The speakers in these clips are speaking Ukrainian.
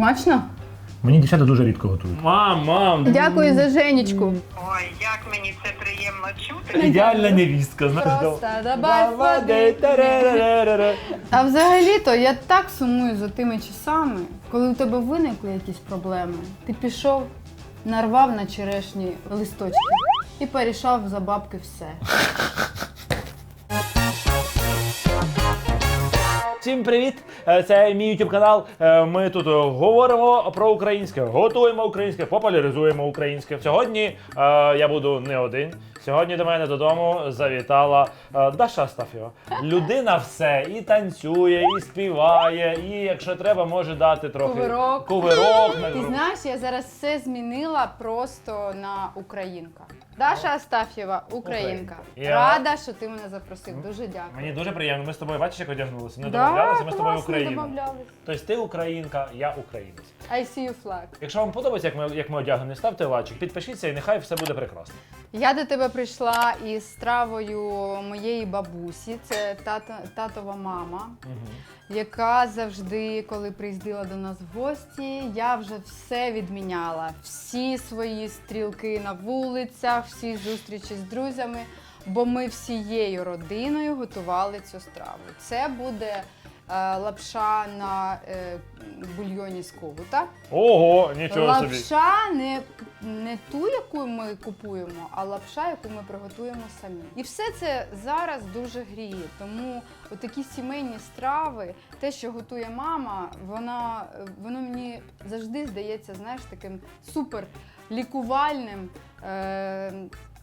Смачно? Мені дівчата дуже рідко готують. Мам, мам, Дякую за Женечку. Ой, як мені це приємно чути. ідеальна невістка, знаєш. Просто добавь води. А взагалі-то я так сумую за тими часами, коли у тебе виникли якісь проблеми. Ти пішов, нарвав на черешні листочки і порішав за бабки все. Всім привіт! Е, Це мій YouTube канал. Е, Ми тут говоримо про українське, готуємо українське, популяризуємо українське. Сьогодні е, я буду не один. Сьогодні до мене додому завітала е, Даша Астафєва. Людина все і танцює, і співає, і якщо треба, може дати трохи Кувирок. кувирок. Ти знаєш, я зараз все змінила просто на українка. Даша Астаф'єва, українка. Я- Рада, що ти мене запросив. Дуже дякую. Мені дуже приємно. Ми з тобою бачиш, як одягнулися. Не Да, домовлялися, ми з тобою Україна. Тобто ти українка, я українець. I see you flag. Якщо вам подобається, як ми, як ми одягнені, ставте лайчик, підпишіться і нехай все буде прекрасно. Я до тебе прийшла із стравою моєї бабусі, це тато, татова мама, яка завжди, коли приїздила до нас в гості, я вже все відміняла. Всі свої стрілки на вулицях, всі зустрічі з друзями, бо ми всією родиною готували цю страву. Це буде лапша на е, бульйоні з когута. Ого, нічого собі. Лапша не, не ту, яку ми купуємо, а лапша, яку ми приготуємо самі. І все це зараз дуже гріє. Тому такі сімейні страви, те, що готує мама, вона, воно мені завжди здається, знаєш, таким супер лікувальним. Е,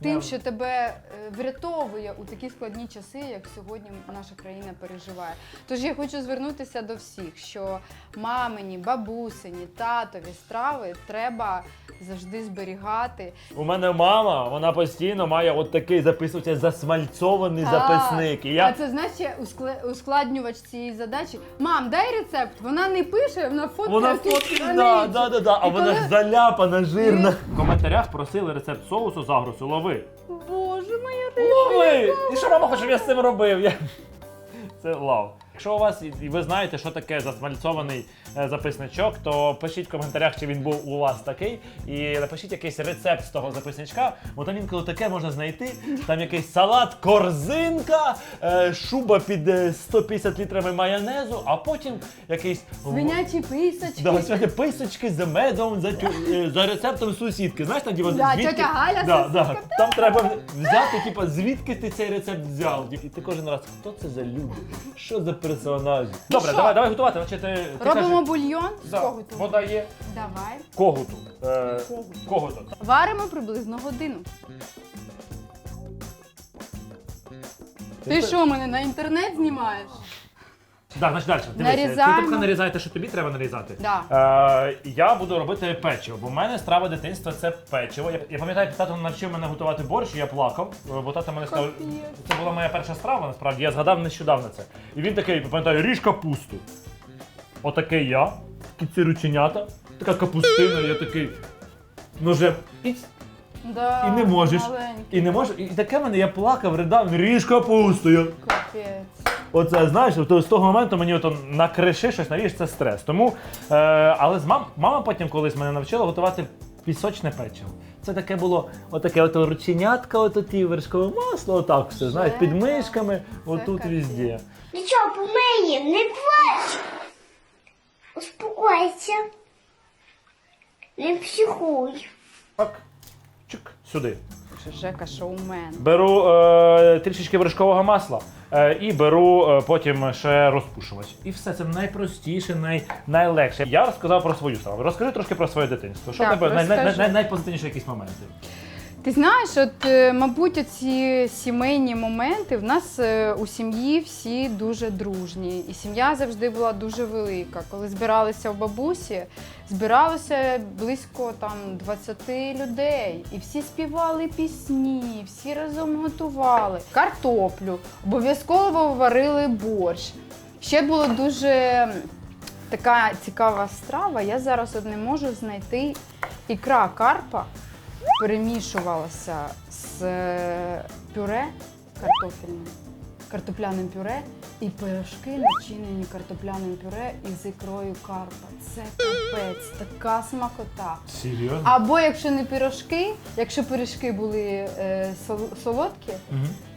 Тим, що тебе е, врятовує у такі складні часи, як сьогодні наша країна переживає. Тож я хочу звернутися до всіх, що мамині, бабусині, татові страви треба завжди зберігати. У мене мама, вона постійно має от такий записується засмальцований Так. записник. І А я це знаєш ще ускле- ускладнювач цієї задачі. Мам, дай рецепт. Вона не пише, вона фоткає. вона якісь фотки, да, страниці. да, да, да, а І вона коли- заляпана, жирна. В коментарях просили рецепт соусу з агрусу. Лови. Боже, моя риба. Лови! І що мама хоче, щоб я з цим робив? Я... Це лав. Якщо у вас і ви знаєте, що таке засмальцований е, записничок, то пишіть в коментарях, чи він був у вас такий, і напишіть якийсь рецепт з того записничка, бо там інколи таке можна знайти. Там якийсь салат, корзинка, е, шуба під е, 150 літрами майонезу, а потім якийсь Свинячі писочки. Да, сьогодні писочки за медом, за, тю, е, за рецептом сусідки. Знаєш, там типу, Да, звідки... Галя, да, да. Там треба взяти, типу, звідки ти цей рецепт взяв. І ти кожен раз, хто це за люди? Що за персонажі? Добре, що? давай, давай готувати. Значить, ти, ти Робимо кажеш, бульйон з да, когуту. вода є. Давай. Когуту. Е, когуту. Варимо приблизно годину. Ти що, мене на інтернет знімаєш? Так, значить далі. Дивися, ти тільки нарізай те, що тобі треба нарізати. Да. Е, я буду робити печиво, бо в мене страва дитинства це печиво. Я, я пам'ятаю, тато навчив мене готувати борщ, і я плакав, е, бо тато мене сказав, це була моя перша страва, насправді, я згадав нещодавно це. І він такий, пам'ятаю, ріж капусту. Отакий я, такі ці рученята, така капустина, я такий. Ножем. І, Да, і не можеш. Маленький. І не можу. І таке мене, я плакав, ридав, ріж капусту. Я... Капець. Оце знаєш, то з того моменту мені ото накриши щось наріж, це стрес. Тому, е, але з мам, мама потім колись мене навчила готувати пісочне печиво. Це таке було отаке ото рученятка, ото ті вершкове масло, отак все, знаєш, під мишками, отут везде. Нічого, по мені, не плач. Успокойся. Не психуй. Так, чик, сюди. Жека шоумен. Беру е, трішечки вершкового масла е, і беру е, потім ще розпушувач. І все це найпростіше, най, найлегше. Я розказав про свою страву. Розкажи трошки про своє дитинство. Що в Так, тебе най, най, розкажу. най, найпозитивніші якісь моменти? Ти знаєш, от, е, мабуть, ці сімейні моменти в нас е, у сім'ї всі дуже дружні. І сім'я завжди була дуже велика. Коли збиралися у бабусі, збиралося близько там 20 людей. І всі співали пісні, всі разом готували. Картоплю, обов'язково варили борщ. Ще було дуже така цікава страва. Я зараз от не можу знайти ікра карпа перемішувалася з е, пюре картофельним. картопляним пюре і пирожки начинені картопляним пюре із ікрою карпа. Це капець, така смакота. Серйозно? Або якщо не пирожки, якщо пиріжки були е, сол- солодкі,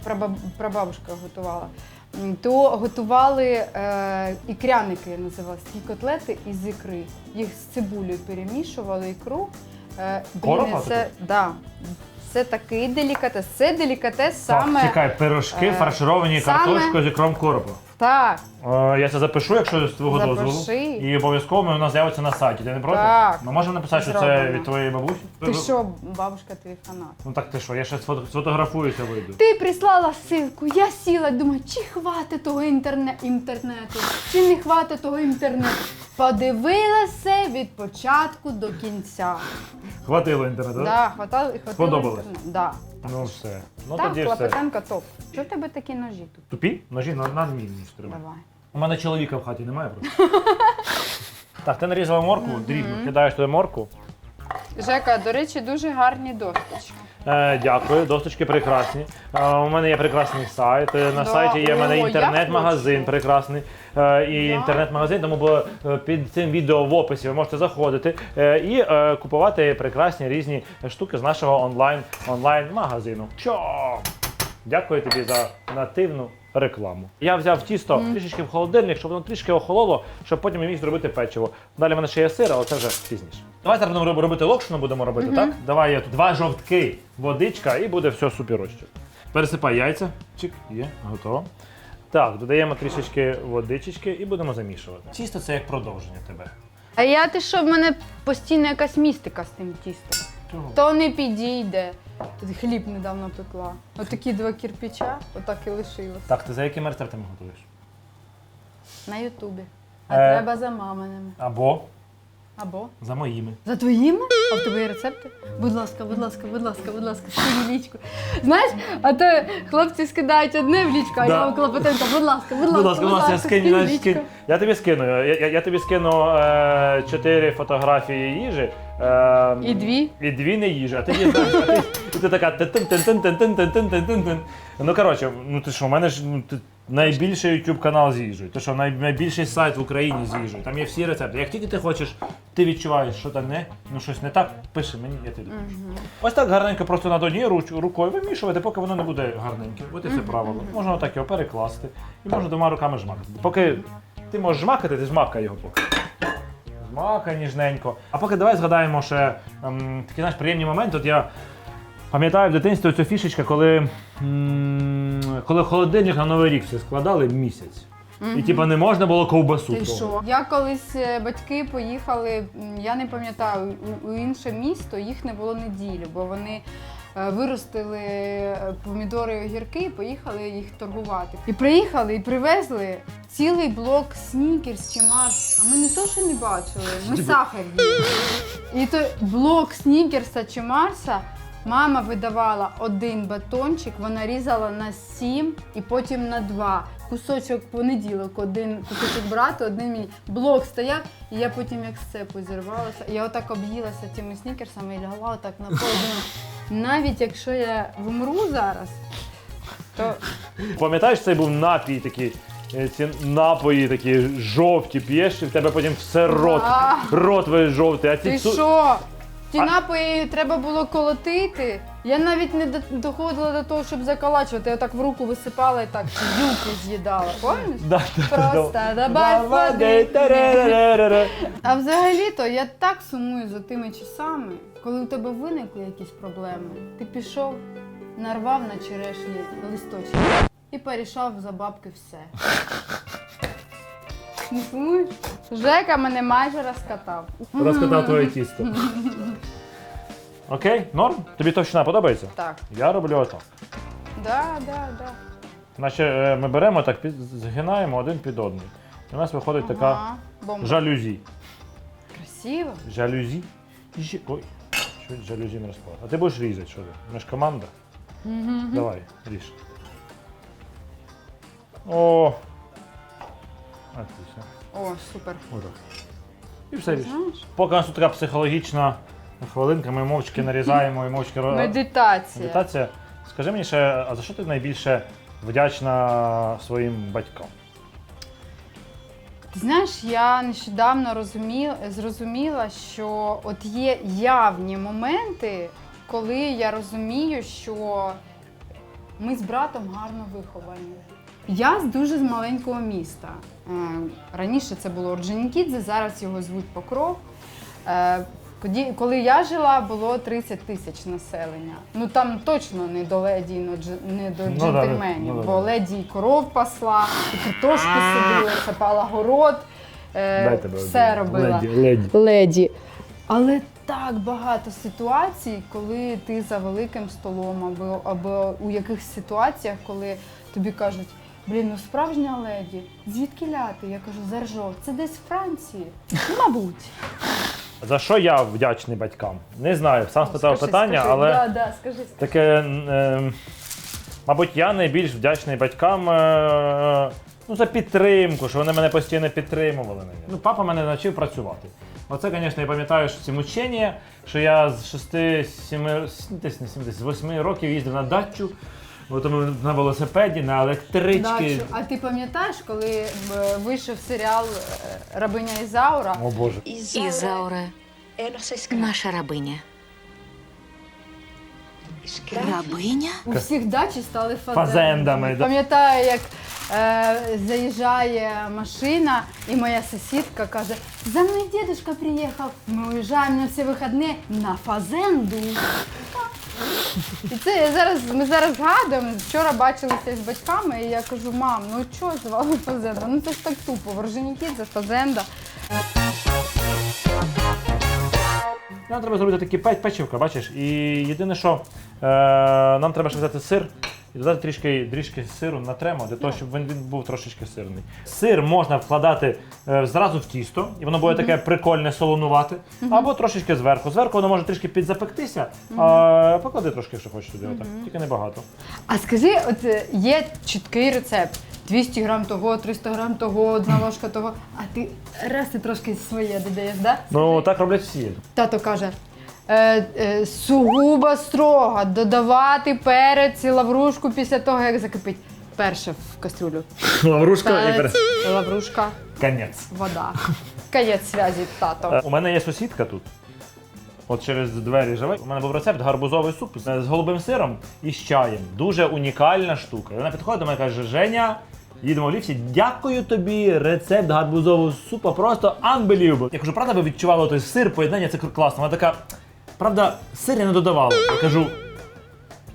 прабаб, прабабушка готувала, м, то готували е, ікряники, називалися такі котлети із ікри. Їх з цибулею перемішували ікру. Е, блін, це, да, це такий делікатес. Це делікатес саме. Так, чекай, пирожки е, фаршировані саме- картошкою з ікром коропа. Так, Е, Я це запишу, якщо з твого Запиши. дозволу. І обов'язково у нас з'явиться на сайті. Ти не проти? Так. Ми можемо написати, що це Зроблено. від твоєї бабусі? ти що, бабушка, твій фанат. Ну так ти що, я ще сфото- сфотографуюся вийду. Ти прислала ссылку, я сіла, думаю, чи хватить того інтерне... інтернету, чи не хватить того інтернету. Подивилася від початку до кінця. Хватило інтернету, так? Да, хватало, хватило Сподобалось? інтернету. Да. Ну все. Ну так, тоді все. Клопотенко топ. Що в тебе такі ножі тут? Тупі? Ножі на надмінні треба. Давай. У мене чоловіка в хаті немає просто. Так, ти нарізала морку, дрібно, кидаєш туди морку. Жека, до речі, дуже гарні досточки. Е, дякую, досточки прекрасні. Е, у мене є прекрасний сайт. Е, На Да, сайті є в мене о, інтернет-магазин прекрасний. Е, і Да. інтернет-магазин, тому було е, під цим відео в описі ви можете заходити е, і е, купувати прекрасні різні штуки з нашого онлайн онлайн магазину. Чо? Дякую тобі за нативну рекламу. Я взяв тісто трішечки в холодильник, щоб воно трішки охололо, щоб потім я міг зробити печиво. Далі в мене ще є сир, але це вже пізніше. Давай зараз будемо робити локшину, будемо робити, так? Давай я тут два жовтки, водичка і буде все супероще. Пересипай яйця. Чик, є, готово. Так, додаємо трішечки водички і будемо замішувати. Тісто це як продовження тебе. А я ти що, в мене постійно якась містика з тим тістом. Чого? То не підійде. Тут хліб недавно пекла. Отакі два кирпича, отак і лишилось. Так, ти за якими рецептами готуєш? На Ютубі. А Е. треба за маминими. Або Або за моїми. за твоїми? А в тебе є рецепти? Будь ласка, будь ласка, будь ласка, будь ласка, скинь лічку. Знаєш, а то хлопці скидають одне в лічку, а я у Клопотенка, будь ласка, будь ласка, Будь ласка, будь ласка, скинь, лічку. Я тобі скину. Я, я, тобі скину е, чотири фотографії їжі. Е, І дві? І дві не їжі. А ти і ти така тин тин тин тин тин тин тин тин тин тин Ну коротше, ну ти що, у мене ж ну, ти, найбільший YouTube канал з їжею. Ти що, най, найбільший сайт в Україні з їжею. Там є всі рецепти. Як тільки ти хочеш, ти відчуваєш, що там не, ну щось не так, пиши мені, я тобі допоможу. Ось так гарненько просто над однією руч, рукою вимішувати, поки воно не буде гарненьке. От і все правило. Можна отак його перекласти і можна двома руками жмакати. Поки ти можеш жмакати, ти жмакай його поки. Змакай ніжненько. А поки давай згадаємо ще ем, такі знаєш, приємні моменти. От я пам'ятаю в дитинстві цю фішечка, коли, м, коли холодильник на Новий рік все складали місяць. І типа не можна було ковбасу. Ти того. що? Я колись е, батьки поїхали, м, я не пам'ятаю, у, у інше місто їх не було неділю, бо вони е, виростили е, помідори і огірки і поїхали їх торгувати. І приїхали і привезли цілий блок снікерс чи Марс. А ми не то, що не бачили, ми сахар їли. І то блок снікерса чи Марса. Мама видавала один батончик, вона різала на сім і потім на два. Кусочок понеділок, один кусочок брати, один мені. Блок стояв, і я потім як з цепу зірвалася. Я отак об'їлася цими снікерсами і лягла отак на пол. Навіть якщо я вмру зараз, то Пам'ятаєш, цей був напій такий. е, Ці напої такі жовті п'єш, і в тебе потім все рот, рот весь жовтий. А ці ти цу- що? Ті А- напої треба було колотити. Я навіть не до- доходила до того, щоб заколачувати. Я так в руку висипала і так юки з'їдала. Да, да, да. Просто добавь води. Та-ра-ра-ра-ра. А взагалі-то я так сумую за тими часами, коли у тебе виникли якісь проблеми. Ти пішов, нарвав на черешні листочки і порішав за бабки все. Не сумуєш? Жека мене майже розкатав. Розкатав твоє тісто. Окей, норм? Тобі товщина подобається? Так, Я роблю отак. да, да, да. Значить, е, ми беремо так, під- згинаємо один під одним. І у нас виходить така Ага, бомба. жалюзі. Красиво. Жалюзі. Жі- Ой, що жалюзі не розпала. А ти будеш різати, що ти? Ми ж команда. Давай, ріж. О! Отлично. О, супер. Отак. І все. Знаєш? Поки у нас тут така психологічна хвилинка, ми мовчки нарізаємо і мовчки ро- Медитація. Медитація. Скажи мені ще, а за що ти найбільше вдячна своїм батькам? Ти знаєш, я нещодавно розуміла, зрозуміла, що от є явні моменти, коли я розумію, що ми з братом гарно виховані. Я з дуже з маленького міста. Е, Раніше це було Орджонікідзе, зараз його звуть Покров. Е, Коли я жила, було 30 тисяч населення. Ну там точно не до леді, не до Ну, джентльменів, ну, бо леді і коров пасла, і картошки сиділа, сапала город, е, все робила леді. леді. Але так багато ситуацій, коли ти за великим столом, або, або у якихось ситуаціях, коли тобі кажуть, блін, ну справжня леді, звідки ляти? Я кажу, заржов, це десь в Франції. «Ну, Мабуть. За що я вдячний батькам? Не знаю, сам спитав Скажи, питання, скажи. але. Да, да, скажи, скажи. Таке, е, мабуть, я найбільш вдячний батькам е, ну, за підтримку, що вони мене постійно підтримували. Ну, папа мене навчив працювати. Оце, звісно, я пам'ятаю, що ці мучення, що я з 6-7, десь не 7, десь з 8 років їздив на дачу, потім на велосипеді, на електрички. Дачу. А ти пам'ятаєш, коли е, вийшов серіал е, Рабиня Ізаура? О Боже. Ізаура, наша рабиня. Рабиня? У всіх дачі стали Фазендами, фазендами. да. Пам'ятаю, як е, заїжджає машина, і моя сусідка каже: за мною дідусь приїхав, ми уїжджаємо на всі вихідні на фазенду. І це я зараз, ми зараз згадуємо. Вчора бачилися з батьками, і я кажу, мам, ну що звали фазенда? Ну це ж так тупо, Вороженікідзе, фазенда. Нам треба зробити такі пе- печивка, бачиш? І єдине, що е, нам треба ще взяти сир і додати трішки, трішки сиру натремо, для того, щоб він, він був трошечки сирний. Сир можна вкладати е, зразу в тісто, і воно буде таке прикольне, солонувати, або трошечки зверху. Зверху воно може трішки підзапектися, а поклади трошки, якщо хочеш туди, отак. тільки небагато. А скажи, от е, є чіткий рецепт. 200 грам того, 300 грам того, одна ложка того. А ти раз ти трошки своє додаєш, да? Ну так роблять всі. Тато каже. Е, е, сугубо строго додавати перець і лаврушку після того, як закипить. Перше в кастрюлю. Лаврушка Перець, лаврушка, Конець. вода. Каєць зв'язі, тато. Е, У мене є сусідка тут. От через двері живе. У мене був рецепт гарбузовий суп з з голубим сиром і з чаєм. Дуже унікальна штука. І вона підходить до мене і каже: Женя, їдемо в ліфті. Дякую тобі, рецепт гарбузового супу. Просто unbelievable. Я кажу, правда, ви відчували той сир, поєднання, це класно. Вона така, правда, сир я не додавала. Я кажу.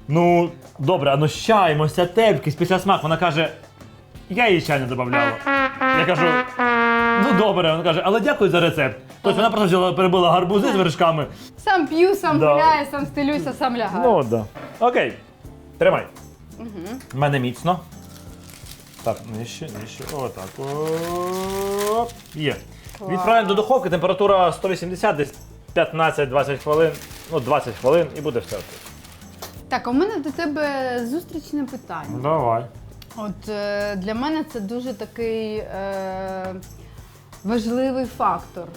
Ну, добре, а ну з чаєм, терпкість після смак. Вона каже, я її чай не додавала. Я кажу, ну добре, вона каже, але дякую за рецепт. Тобто вона просто взяла, перебила гарбузи з вершками. Сам п'ю, сам Да. гуляю, сам стелюся, сам лягаю. Ну, да. Окей. Тримай. У мене міцно. Так, нижче, нижче. Отак. Оп. Є. Відправляємо до духовки, температура 180, десь 15-20 хвилин. Ну, 20 хвилин і буде все. окей. Так, а у мене до тебе зустрічне питання. Давай. От е, для мене це дуже такий е, важливий фактор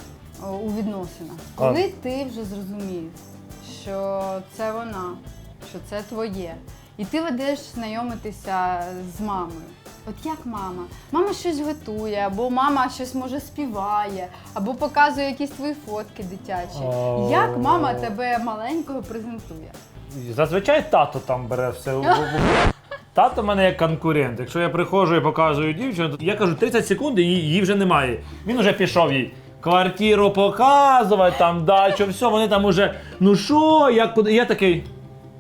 е, у відносинах. Коли ти вже зрозумів, що це вона, що це твоє, і ти ведеш знайомитися з мамою. От як мама? Мама щось готує, або мама щось може співає, або показує якісь твої фотки дитячі. О. Як мама тебе маленького презентує? Зазвичай тато там бере все. Тато в мене як конкурент. Якщо я приходжу і показую дівчину, то я кажу 30 секунд і її, вже немає. Він вже пішов їй. Квартиру показувати, там дачу, все, вони там уже, ну що, як куди. Я такий.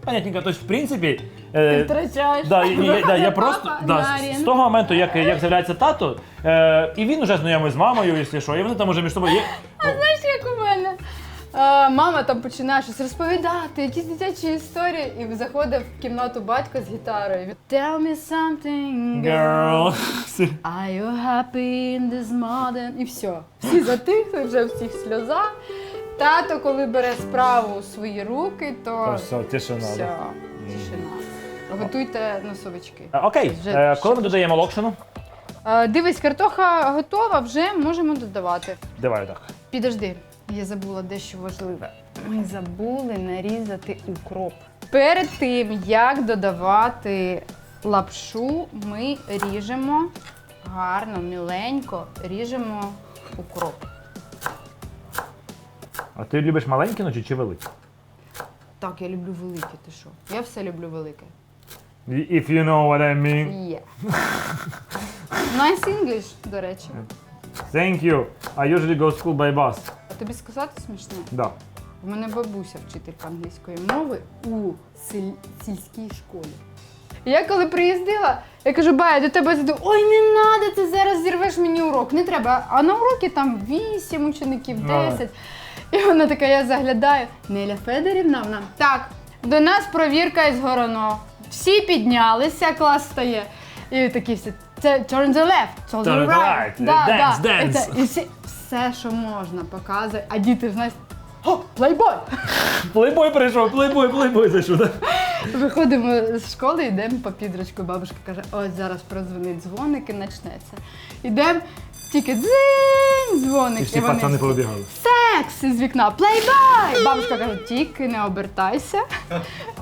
Понятненько, тобто, в принципі. Е, Втрачаєш. Да, я, я, да, я Папа да, на з- того моменту, як, як з'являється тато, е, і він вже знайомий з мамою, якщо що, і вони там уже між собою є. Знаєш, як у мене? Е, мама там починає щось розповідати, якісь дитячі історії, і заходить в кімнату батько з гітарою. Він, Tell me something, girl. Girl. Are you happy in this modern? І все. Всі затихли, вже всіх сльоза. Тато, коли бере справу у свої руки, то То все, тишина. все, тишина. Готуйте носовички. Окей, Вже е, коли ми додаємо локшину? Е, дивись, картоха готова, вже можемо додавати. Давай так. Підожди, я забула дещо важливе. Ми забули нарізати укроп. Перед тим, як додавати Лапшу ми ріжемо гарно, міленько, ріжемо укроп. А ти любиш маленькі ночі чи великі? Так, я люблю велике, ти що? Я все люблю велике. If you know what I mean. Є. Nice English, до речі. Thank you. I usually go school by bus. А тобі сказати смішне? Да. У мене бабуся вчителька англійської мови у сель- сільській школі. І Я коли приїздила, я кажу, ба, я до тебе зайду, ой, не надо, ти зараз зірвеш мені урок. Не треба. А на уроки там 8 учеників. 10. І вона така, я заглядаю. Неля Федорівна, вона. Так, до нас провірка із Горано. Всі піднялися, клас стає. І такі всі. Це turn the left, turn the Turn right. right, Да, dance, да. dance. І, це- і всі, все, що можна, показує. А діти, знаєш, о, плейбой! Плейбой прийшов, плейбой, плейбой зайшов. да? Виходимо з школи, йдемо по підрочку. Бабушка каже, ось зараз прозвонить дзвоник і почнеться. Йдемо, тільки дзинь, дзвоник. І всі вони пацани всі, повибігали. Секс із вікна, плейбой! Бабушка каже, тільки не обертайся.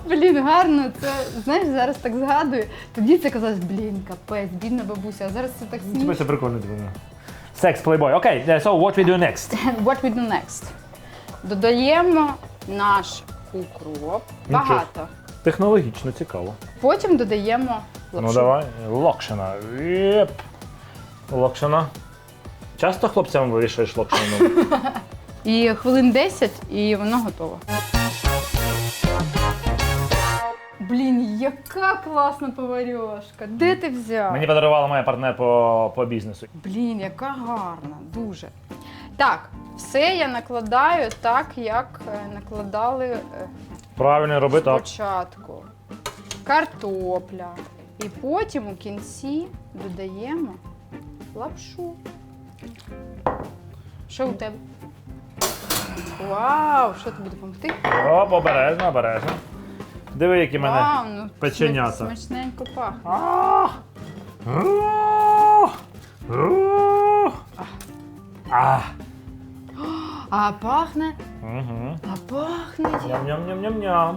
Блін, гарно, це знаєш, зараз так згадую. Тоді це казалось, блін, капець, бідна бабуся, а зараз це так Тебе смішно. це прикольно тебе. Секс, плейбой. Окей, yeah, so what we do next? What we do next? Додаємо наш укроп. Багато. Технологічно цікаво. Потім додаємо лапшу. Ну давай. Локшина. Єп. Локшина. Часто хлопцям вирішуєш локшину? І хвилин 10, і воно готово. Блін, яка класна поварьошка. Де ти взяв? Мені подарувала моя партнер по, по бізнесу. Блін, яка гарна, дуже. Так, все я накладаю так, як е, накладали е, Правильно роби так. спочатку. Картопля. І потім у кінці додаємо лапшу. Що у тебе? Вау, що тобі допомогти? Оп, обережно, обережно. Диви, які в мене. Вау, ну печенята. смач- Смачненько пахне. А! А! А! А пахне, Мгм. а пахне. Ням-ням-ням-ням-ням.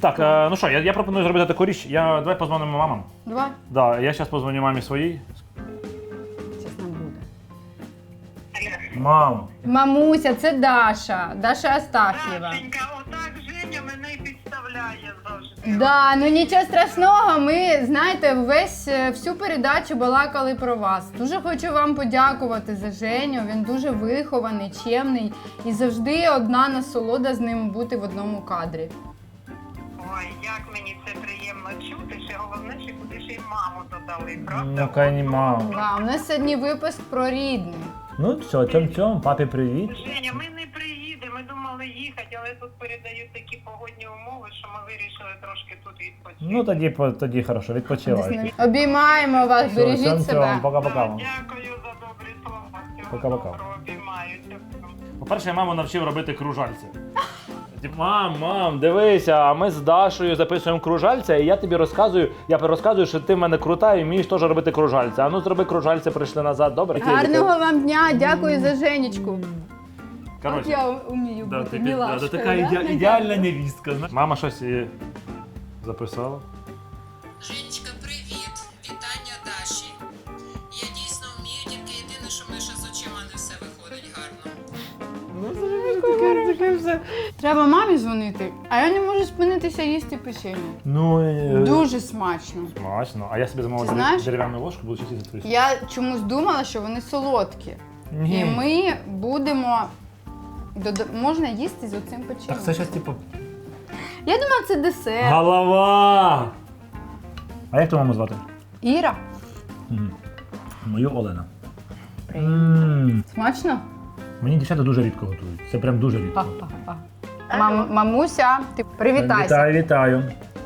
Так, е, ну що, я, я пропоную зробити таку річ. Я, давай позвонимо мамам. Два. Да, я зараз позвоню мамі своїй. Мам, Мамуся, це Даша. Даша Астаф'єва. Дашенька, отак Женя мене й підставляє завжди. Да, ну нічого страшного. Ми знаєте, весь е, всю передачу балакали про вас. Дуже хочу вам подякувати за Женю. Він дуже вихований, чемний і завжди одна насолода з ним бути в одному кадрі. Ой, як мені це приємно чути, ще головне, що куди ще й маму додали, правда? Ну, кайні мам. Да, у нас сьогодні випуск про рідних. Ну все, цьом-цьом, папі привіт. Женя, ми не приїдемо, ми думали їхати, але тут передають такі погодні умови, що ми вирішили трошки тут відпочити. Ну тоді, по- тоді хорошо, відпочивай. Обіймаємо вас, Все, бережіть цьом-цьом, себе. пока-пока. Так, вам. Дякую за добрі слова. Всього Пока-пока. доброго. По-перше, я маму навчив робити кружальці. Мам, мам, дивися, а ми з Дашою записуємо кружальця, і я тобі розказую, я розказую, що ти в мене крута і вмієш теж робити кружальця. А ну зроби кружальця, прийшли назад, добре? Гарного вам дня, дякую за Женечку. От Коротше, я вмію да, бути ти, під- да, мілашкою. така да? іде- ідеальна невістка. знаєш. Мама щось і записала. Женечка, привіт! Вітання Даші. Я дійсно вмію, тільки єдине, що Миша з очима не все виходить гарно. Треба мамі дзвонити, а я не можу спинитися їсти печення. Ну, е, Дуже смачно. смачно. А я собі замовив Ти знаєш? дерев'яну ложку, буду чистити твої. Я чомусь думала, що вони солодкі. Ні. І ми будемо. дода- Можна їсти з оцим печенням. Так це щось типу. Я думала, це десерт. Голова! А як ту маму звати? Іра, Мою Олена. М, смачно? Мені дівчата дуже рідко готують. Це прям дуже рідко. Па-па-па. Мам, мамуся, ти привітайся. Вітаю, вітаю.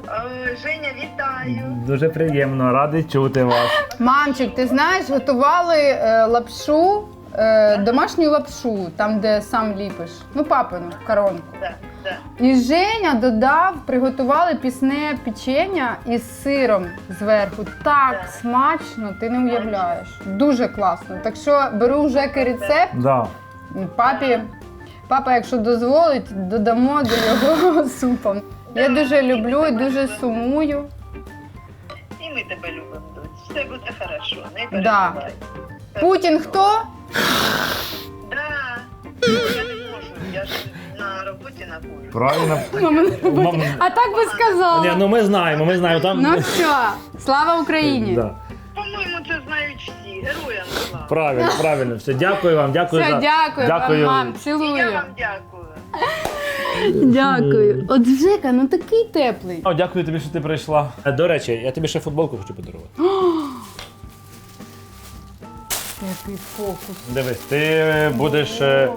Е, Женя, вітаю. Дуже приємно, радий чути вас. Мамчик, ти знаєш, готували е, лапшу, е, домашню лапшу, там, де сам ліпиш. Ну, папину коронку. Да, да. І Женя додав, приготували пісне печення із сиром зверху. Так смачно, ти не уявляєш. Дуже класно. Так що беру Жеки рецепт. Да. Папі, папа, якщо дозволить, додамо до його супу. Я дуже люблю і дуже сумую. І ми тебе любимо. Все буде хорошо, не Да. переживай. Путін хто? Да. Я не можу, я ж на роботі знаходжусь. Правильно. А так би сказала. Ні, ну ми знаємо, ми знаємо там. Ну все, слава Україні! Да. По-моєму, це знають всі. Героям слава. Правильно, правильно. Все, дякую вам, дякую Все, за дякую, дякую. вам, мам, І цілую. я вам дякую. Дякую. От Жека, ну такий теплий. О, дякую тобі, що ти прийшла. Е, До речі, я тобі ще футболку хочу подарувати. Який фокус. Дивись, ти будеш е,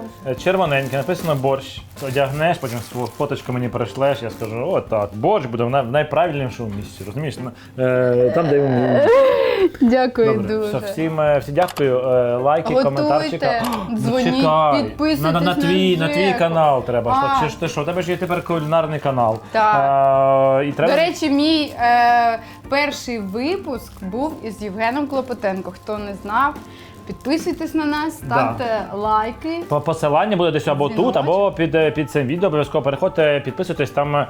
червоненький, написано борщ. Одягнеш, потім свою фоточку мені перейшлеш, я скажу, о так, борщ буде в най- в найправильнішому місці, розумієш? На- е, Там, де йому. Дякую Добре, дуже. все, всім, е, всім дякую. Е, Лайки, Готуйте, коментарчики. Дзвоніть, чекай. підписуйтесь на, на, на твій, на твій канал треба. А. Чи ж ти що? У тебе ж є тепер кулінарний канал. Так. Е, і треба... До речі, мій е, перший випуск був із Євгеном Клопотенко. Хто не знав, підписуйтесь на нас, ставте лайки. По- Посилання буде десь або Дзвіночок. тут, або під, е, під цим відео. Обов'язково переходьте, підписуйтесь. Там е,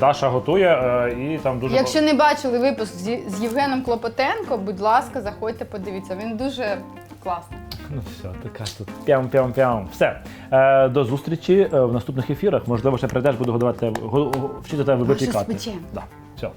Даша готує е, і там дуже Якщо не бачили випуск зі- з Євгеном Клопотенко, будь ласка, заходьте, подивіться. Він дуже класний. ну все, така тут пям-пям-пям. Все е, до зустрічі е, в наступних ефірах. Можливо, ще прийдеш, буду годувати го- го- вчити тебе випікати. Да. Все.